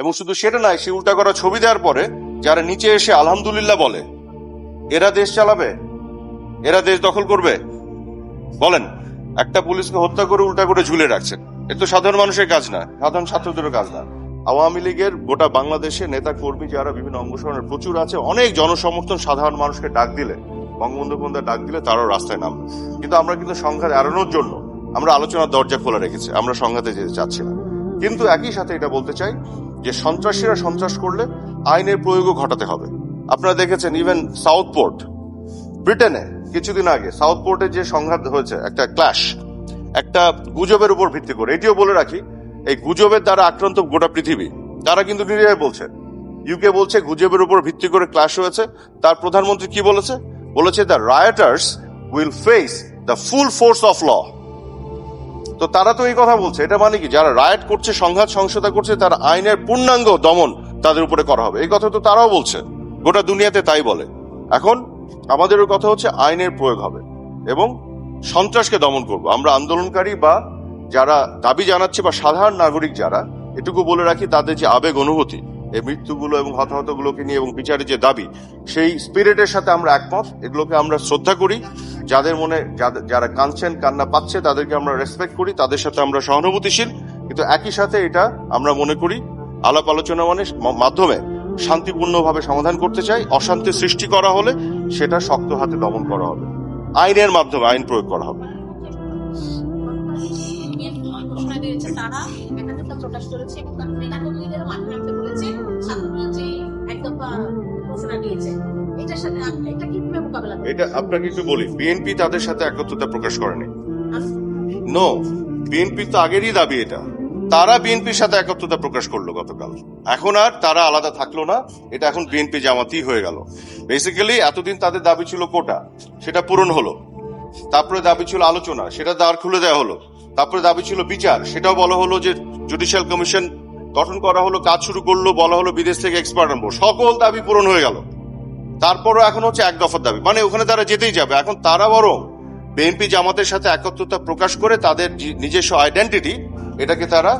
এবং শুধু সেটা নয়, সে উল্টা করা ছবি দেওয়ার পরে যারা নিচে এসে আলহামদুলিল্লাহ বলে, এরা দেশ চালাবে? এরা দেশ দখল করবে? বলেন, একটা পুলিশকে হত্যা করে উল্টা করে ঝুলে রাখছেন। এ তো সাধারণ মানুষের কাজ না, সাধারণ ছাত্রদেরও কাজ না। আওয়ামী লীগের গোটা বাংলাদেশে নেতা কর্মী যারা বিভিন্ন অঙ্গসরণের প্রচুর আছে, অনেক জনসমর্থন সাধারণ মানুষকে ডাক দিলে, বঙ্গবন্ধু বন্ধু ডাক দিলে তারাও রাস্তায় নামবে কিন্তু আমরা কিন্তু সংঘাত এড়ানোর জন্য আমরা আলোচনার দরজা খোলা রেখেছি, আমরা সংঘাতে যেতে চাচ্ছি না। কিন্তু একই সাথে এটা বলতে চাই যে সন্ত্রাসীরা সন্ত্রাস করলে আইনের প্রয়োগও ঘটাতে হবে। আপনারা দেখেছেন ইভেন সাউথ পোর্ট ব্রিটেনে কিছুদিন আগে সাউথ পোর্টে যে সংঘাত হয়েছে, একটা ক্লাশ একটা গুজবের উপর ভিত্তি করে। এটিও বলে রাখি, এই গুজবের দ্বারা আক্রান্ত গোটা পৃথিবী। তারা কিন্তু নিরীহ বলছে। ইউকে বলছে, গুজবের উপর ভিত্তি করে ক্লাশ হয়েছে। তার প্রধানমন্ত্রী কি বলেছে? বলেছে the rioters will face the full force of law তো তারা তো এই কথা বলছে। এটা মানে কি? যারা রায়ট করছে, সংঘাত সংসদা করছে, তার আইনের পূর্ণাঙ্গ দমন তাদের উপরে করা হবে। এই কথা তো তারাও বলছে। গোটা দুনিয়াতে তাই বলে। এখন আমাদেরও কথা হচ্ছে আইনের প্রয়োগ হবে এবং সন্ত্রাসকে দমন করব। আমরা আন্দোলনকারী বা যারা দাবি জানাচ্ছে বা সাধারণ নাগরিক যারা, এটুকু বলে রাখি, তাদের যে আবেগ, অনুভূতি এই মৃত্যুগুলো এবং হতাহতগুলোকে নিয়ে এবং বিচারের যে দাবি, সেই স্পিরিটের সাথে আমরা একমত। এগুলোকে আমরা শ্রদ্ধা করি। যাদের মনে যারা কাঁদছেন, কান্না পাচ্ছে, তাদেরকে আমরা রেসপেক্ট করি। তাদের সাথে আমরা সহানুভূতিশীল। কিন্তু একই সাথে এটা আমরা মনে করি, আলাপ আলোচনা মানে মাধ্যমে শান্তিপূর্ণভাবে সমাধান করতে চাই, অশান্তি সৃষ্টি করা হলে সেটা শক্ত হাতে দমন করা হবে। আইনের মাধ্যমে আইন প্রয়োগ করা হবে। তারা। একাধিকতা প্রকাশ করেছে এবং তার নেতাকর্মীদেরও মাঠে নামতে বলেছে। ছাত্ররা যে একদফা ঘোষণা দিয়েছে। এটার সাথে এটা কীভাবে মোকাবেলা? এটা আপনাকে একটু বলি বিএনপি তাদের সাথে একত্রতা প্রকাশ করেনি। নো বিএনপি তো আগেরই দাবি এটা। তারা বিএনপির সাথে একত্রতা প্রকাশ করল গতকাল। এখন আর তারা আলাদা থাকল না এটা এখন বিএনপি জামাতি হয়ে গেল। বেসিক্যালি এতদিন তাদের দাবি ছিল কোটা সেটা পূরণ হলো। তারপরে দাবি ছিল আলোচনা সেটা দ্বার খুলে দেওয়া হলো। তারপরে দাবি ছিল বিচার। সেটাও বলা হলো যে জুডিশিয়াল কমিশন গঠন করা হলো, কাজ শুরু করল, বলা হলো বিদেশ থেকে এক্সপার্ট আনব। সকল দাবি পূরণ হয়ে গেল। তারপরও এখন হচ্ছে এক দফার দাবি। মানে ওখানে তারা যেতেই যাবে। এখন তারা বরং বিএনপি জামাতের সাথে একত্রতা প্রকাশ করে তাদের নিজস্ব আইডেন্টিটি এটাকে তারা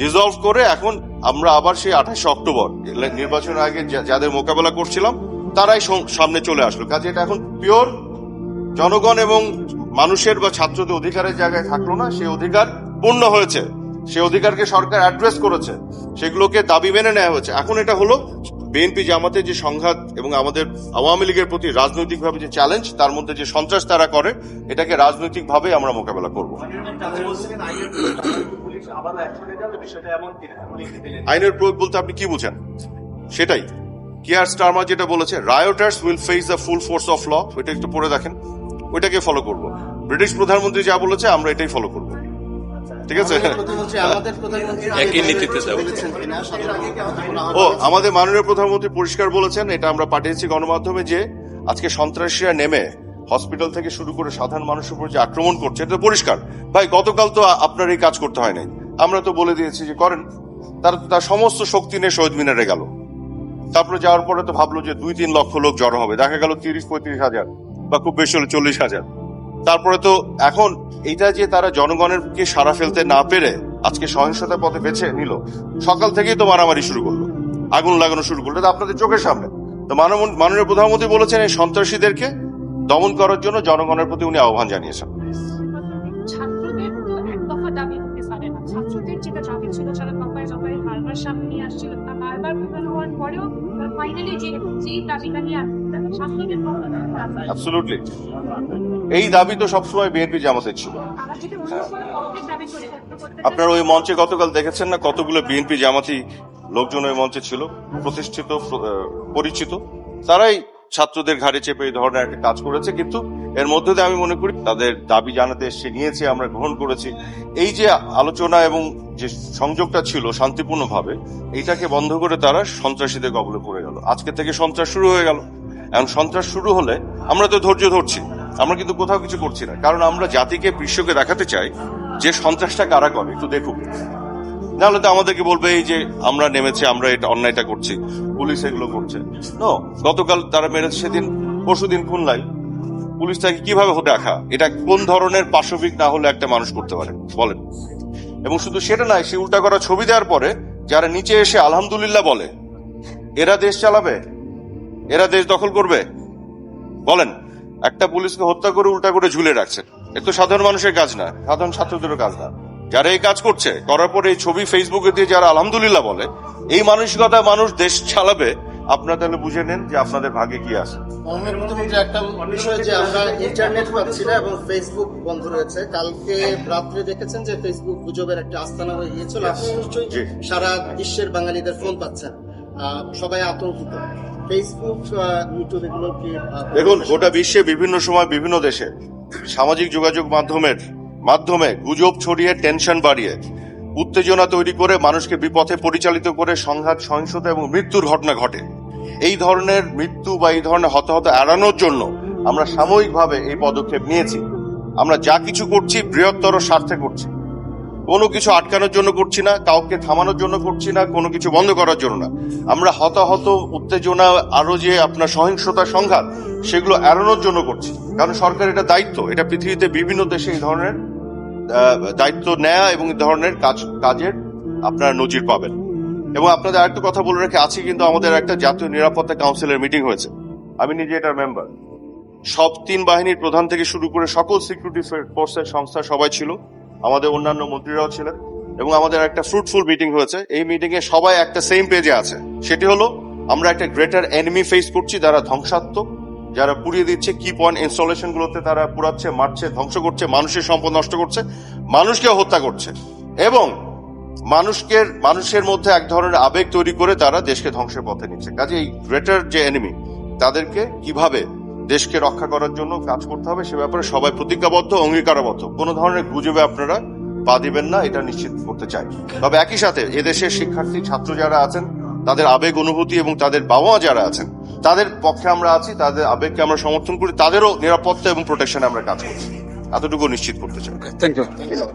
ডিজলভ করে এখন আমরা আবার সেই আঠাশে অক্টোবর নির্বাচনের আগে যাদের মোকাবেলা করছিলাম, তারাই সামনে চলে আসলো। কাজে এটা এখন পিওর জনগণ এবং মানুষের বা ছাত্রদের অধিকারের জায়গায় থাকল না, সেই অধিকার পূর্ণ হয়েছে। সেই অধিকারকে সরকার অ্যাড্রেস করেছে, সেগুলোকে দাবি মেনে নেওয়া হয়েছে। এখন এটা হলো বিএনপি জামাতের যে সংঘাত এবং আমাদের আওয়ামী লীগের প্রতি রাজনৈতিকভাবে যে চ্যালেঞ্জ তার মধ্যে যে সন্ত্রাস তারা করে, এটাকে রাজনৈতিকভাবে আমরা মোকাবেলা করব। আইনের প্রয়োগ বলতে আপনি কি বুঝেন? সেটাই। কিয়ার স্টারমা যেটা বলেছে rioters will face the full force of law এটা একটু পড়ে দেখেন। ওইটাকে ফলো করব। ব্রিটিশ প্রধানমন্ত্রী যা বলেছে আমরা এটাই ফলো করব। ঠিক আছে? আমাদের প্রধানমন্ত্রী একই নীতিতে ও আমাদের মাননীয় প্রধানমন্ত্রী পরিষ্কার বলেছেন এটা আমরা পাঠিয়েছি গণমাধ্যমে যে আজকে সন্ত্রাসীরা নেমে হসপিটাল থেকে শুরু করে সাধারণ মানুষের উপর যে আক্রমণ করছে এটা পরিষ্কার। ভাই গতকাল তো আপনার এই কাজ করতে হয় নাই। আমরা তো বলে দিয়েছি যে করেন। তার তার সমস্ত শক্তি নিয়ে শহীদ মিনারে গেল। তারপরে যাওয়ার পরে তো ভাবলো যে দুই তিন লক্ষ লোক জড়ো হবে। দেখা গেল তিরিশ পঁয়ত্রিশ হাজার। বা খুব বেশি হলে চল্লিশ হাজার। তারপরে তো এখন এইটা যে তারা জনগণের কে সারা ফেলতে না পেরে আজকে সহিংসতার পথে বেছে নিল, সকাল থেকেই তো মারামারি শুরু করল। আগুন লাগানো শুরু করল। এটা আপনাদের চোখের সামনে। তো মাননীয় প্রধানমন্ত্রী বলেছেন এই সন্ত্রাসীদেরকে দমন করার জন্য জনগণের প্রতি উনি আহ্বান জানিয়েছেন। ছাত্রদের তো এক দফা দাবি হতে পারে না। ছাত্রদের যেটা দাবি ছিল, যারা বারবার সামনে বারবার বিফল হওয়ার পরেও ফাইনালি যে যেই দাবিটা নিয়ে আসছে ছাত্রদের পক্ষ থেকে তারা অ্যাবসলুটলি এই দাবি তো সবসময় বিএনপি জামাতের ছিল। আপনারা ওই মঞ্চে গতকাল দেখেছেন না কতগুলো বিএনপি জামাতি লোকজন ওই মঞ্চে ছিল? প্রতিষ্ঠিত পরিচিত। তারাই ছাত্রদের ঘাড়ে চেপে এই ধরনের একটা কাজ করেছে কিন্তু এর মধ্যে দিয়ে আমি মনে করি তাদের দাবি জানাতে এসে নিয়েছে আমরা গ্রহণ করেছি। এই যে আলোচনা এবং যে সংযোগটা ছিল শান্তিপূর্ণভাবে, এইটাকে বন্ধ করে তারা সন্ত্রাসীদের কবলে পড়ে গেল। আজকে থেকে সন্ত্রাস শুরু হয়ে গেল। এখন সন্ত্রাস শুরু হলে আমরা তো ধৈর্য ধরছি, আমরা কিন্তু কোথাও কিছু করছি না। কারণ আমরা জাতিকে, বিশ্বকে দেখাতে চাই যে সন্ত্রাসটা কারা করে, একটু দেখুক নাহলে তো আমাদেরকে বলবে, এই যে আমরা নেমেছি, আমরা এটা অন্যায়টা করছি, পুলিশ এগুলো করছে। নো গতকাল তারা মেরেছে, সেদিন, পরশুদিন খুলনায় পুলিশ তাকে কীভাবে রাখা এটা কোন ধরনের পাশবিক না হলে একটা মানুষ করতে পারে? বলেন। এবং শুধু সেটা নয়, সে উল্টা করা ছবি দেওয়ার পরে যারা নিচে এসে আলহামদুলিল্লাহ বলে, এরা দেশ চালাবে? এরা দেশ দখল করবে? বলেন, একটা পুলিশকে হত্যা করে উল্টা করে ঝুলে রাখছে। এ তো সাধারণ মানুষের কাজ না, সাধারণ ছাত্রদেরও কাজ না। যারা এই কাজ করছে, করার পরে এই ছবি ফেসবুকে দিয়ে যারা আলহামদুলিল্লাহ বলে, এই মানসিকতা মানুষ দেশ চালাবে আপনারা তাহলে বুঝে নেন যে আপনাদের ভাগে কি আছে। মহামান্য প্রধানমন্ত্রী একটা বিষয় যে আমরা ইন্টারনেট পাচ্ছি না এবং ফেসবুক বন্ধ রয়েছে। কালকে রাত্রে দেখেছেন যে ফেসবুক গুজবের একটা আস্তানা হয়ে গিয়েছিল। আপনি নিশ্চয়ই সারা বিশ্বের বাঙালিদের ফোন পাচ্ছেন। সবাই আতঙ্কিত। ফেসবুক ইউটিউব এগুলো কি দেখুন গোটা বিশ্বে বিভিন্ন সময় বিভিন্ন দেশে সামাজিক যোগাযোগ মাধ্যমের মাধ্যমে গুজব ছড়িয়ে টেনশন বাড়িয়ে উত্তেজনা তৈরি করে মানুষকে বিপথে পরিচালিত করে সংঘাত, সহিংসতা এবং মৃত্যুর ঘটনা ঘটে। এই ধরনের মৃত্যু বা এই ধরনের হতাহত এড়ানোর জন্য আমরা সাময়িকভাবে এই পদক্ষেপ নিয়েছি। আমরা যা কিছু করছি বৃহত্তর স্বার্থে করছি। কোনো কিছু আটকানোর জন্য করছি না, কাউকে থামানোর জন্য করছি না, কোনো কিছু বন্ধ করার জন্য না। আমরা হতাহত, উত্তেজনা আরও যে আপনার সহিংসতা সংঘাত, সেগুলো এড়ানোর জন্য করছি। কারণ সরকার এটা দায়িত্ব, এটা পৃথিবীতে বিভিন্ন দেশে এই ধরনের দায়িত্ব নেয়া এবং ধরনের কাজ, কাজের আপনারা নজির পাবেন। এবং আপনাদের আরেকটা কথা বলে রেখে আছি, কিন্তু আমাদের একটা জাতীয় নিরাপত্তা কাউন্সিলের মিটিং হয়েছে। আমি নিজে এটার মেম্বার। সব তিন বাহিনীর প্রধান থেকে শুরু করে সকল সিকিউরিটি ফোর্সের সংস্থা সবাই ছিল। আমাদের অন্যান্য মন্ত্রীরাও ছিলেন। এবং আমাদের একটা ফ্রুটফুল মিটিং হয়েছে। এই মিটিং এ সবাই একটা সেম পেজে আছে। সেটি হলো, আমরা একটা গ্রেটার এনিমি ফেস করছি যারা ধ্বংসাত্মক যারা পুড়িয়ে দিচ্ছে কি পয়েন্ট ইনস্টলেশন গুলোতে তারা পুরাচ্ছে মারছে, ধ্বংস করছে, মানুষের সম্পদ নষ্ট করছে মানুষকে হত্যা করছে। এবং মানুষকে, মানুষের মধ্যে এক ধরনের আবেগ তৈরি করে তারা দেশকে ধ্বংসের পথে নিচ্ছে। কাজে এই গ্রেটার যে এনিমি তাদেরকে কীভাবে দেশকে রক্ষা করার জন্য কাজ করতে হবে, সে ব্যাপারে সবাই প্রতিজ্ঞাবদ্ধ, অঙ্গীকারবদ্ধ। কোনো ধরনের গুজবে আপনারা পা দিবেন না, এটা নিশ্চিত করতে চাই। তবে একই সাথে এদেশের শিক্ষার্থী, ছাত্র যারা আছেন, তাদের আবেগ, অনুভূতি এবং তাদের বাবা যারা আছেন তাদের পক্ষে আমরা আছি তাদের আবেগকে আমরা সমর্থন করি তাদেরও নিরাপত্তা এবং প্রোটেকশনে আমরা কাজ করছি। এতটুকু নিশ্চিত করতে চাই। থ্যাংক ইউ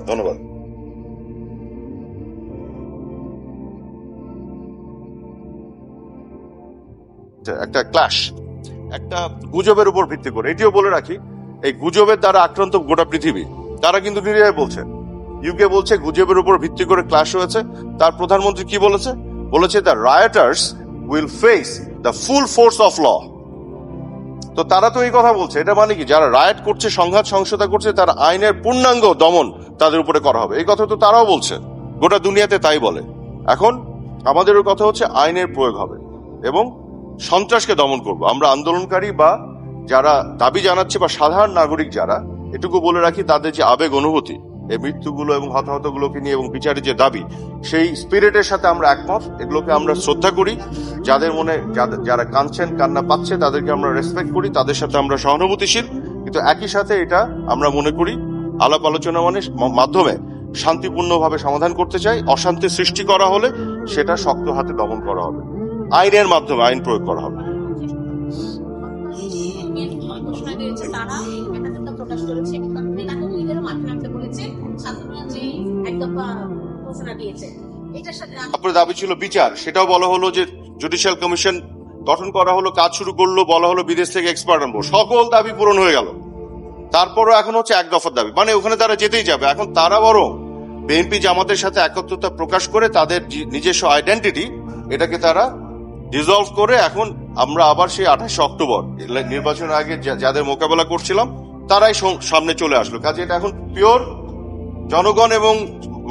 ধন্যবাদ। একটা ক্লাশ একটা গুজবের উপর ভিত্তি করে। এটিও বলে রাখি এই গুজবের দ্বারা আক্রান্ত গোটা পৃথিবী। তারা কিন্তু নির্ভয় বলছে। ইউকে বলছে গুজবের উপর ভিত্তি করে ক্লাশ হয়েছে। তার প্রধানমন্ত্রী কি বলেছে? বলেছে the rioters will face the full force of law তো তারা তো এই কথা বলছে। এটা মানে কি? যারা রায়ট করছে, সংঘাত সহিংসতা করছে, তার আইনের পূর্ণাঙ্গ দমন তাদের উপরে করা হবে। এই কথা তো তারাও বলছে। গোটা দুনিয়াতে তাই বলে। এখন আমাদেরও কথা হচ্ছে আইনের প্রয়োগ হবে এবং সন্ত্রাসকে দমন করব। আমরা আন্দোলনকারী বা যারা দাবি জানাচ্ছে বা সাধারণ নাগরিক যারা, এটুকু বলে রাখি তাদের যে আবেগ অনুভূতি এই মৃত্যুগুলো এবং হতাহতগুলোকে নিয়ে এবং বিচারের যে দাবি, সেই স্পিরিটের সাথে আমরা একমত। এগুলোকে আমরা শ্রদ্ধা করি। যাদের মনে যারা কাঁদছেন, কান্না পাচ্ছে, তাদেরকে আমরা রেসপেক্ট করি। তাদের সাথে আমরা সহানুভূতিশীল। কিন্তু একই সাথে এটা আমরা মনে করি, আলাপ আলোচনা মানে মাধ্যমে শান্তিপূর্ণভাবে সমাধান করতে চাই। অশান্তি সৃষ্টি করা হলে সেটা শক্ত হাতে দমন করা হবে। আইনের মাধ্যমে আইন প্রয়োগ করা হবে। তারা তারপরে দাবি ছিল বিচার। সেটাও বলা হলো যে জুডিশিয়াল কমিশন গঠন করা হলো, কাজ শুরু করল, বলা হলো বিদেশ থেকে এক্সপার্ট আনব। সকল দাবি পূরণ হয়ে গেল। তারপরও এখন হচ্ছে এক দফার দাবি। মানে ওখানে তারা যেতেই যাবে। এখন তারা বরং বিএনপি জামাতের সাথে একত্রতা প্রকাশ করে তাদের নিজস্ব আইডেন্টিটি এটাকে তারা ডিজলভ করে এখন আমরা আবার সেই আঠাশে অক্টোবর নির্বাচনের আগে যাদের মোকাবেলা করছিলাম, তারাই সামনে চলে আসলো। কাজে এটা এখন পিওর জনগণ এবং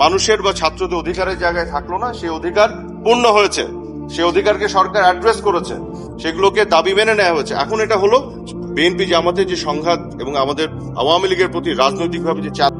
মানুষের বা ছাত্রদের অধিকারের জায়গায় থাকল না সেই অধিকার পূর্ণ হয়েছে। সেই অধিকারকে সরকার অ্যাড্রেস করেছে। সেগুলোকে দাবি মেনে নেওয়া হয়েছে। এখন এটা হলো বিএনপি জামাতের যে সংঘাত এবং আমাদের আওয়ামী লীগের প্রতি রাজনৈতিকভাবে যে চাপ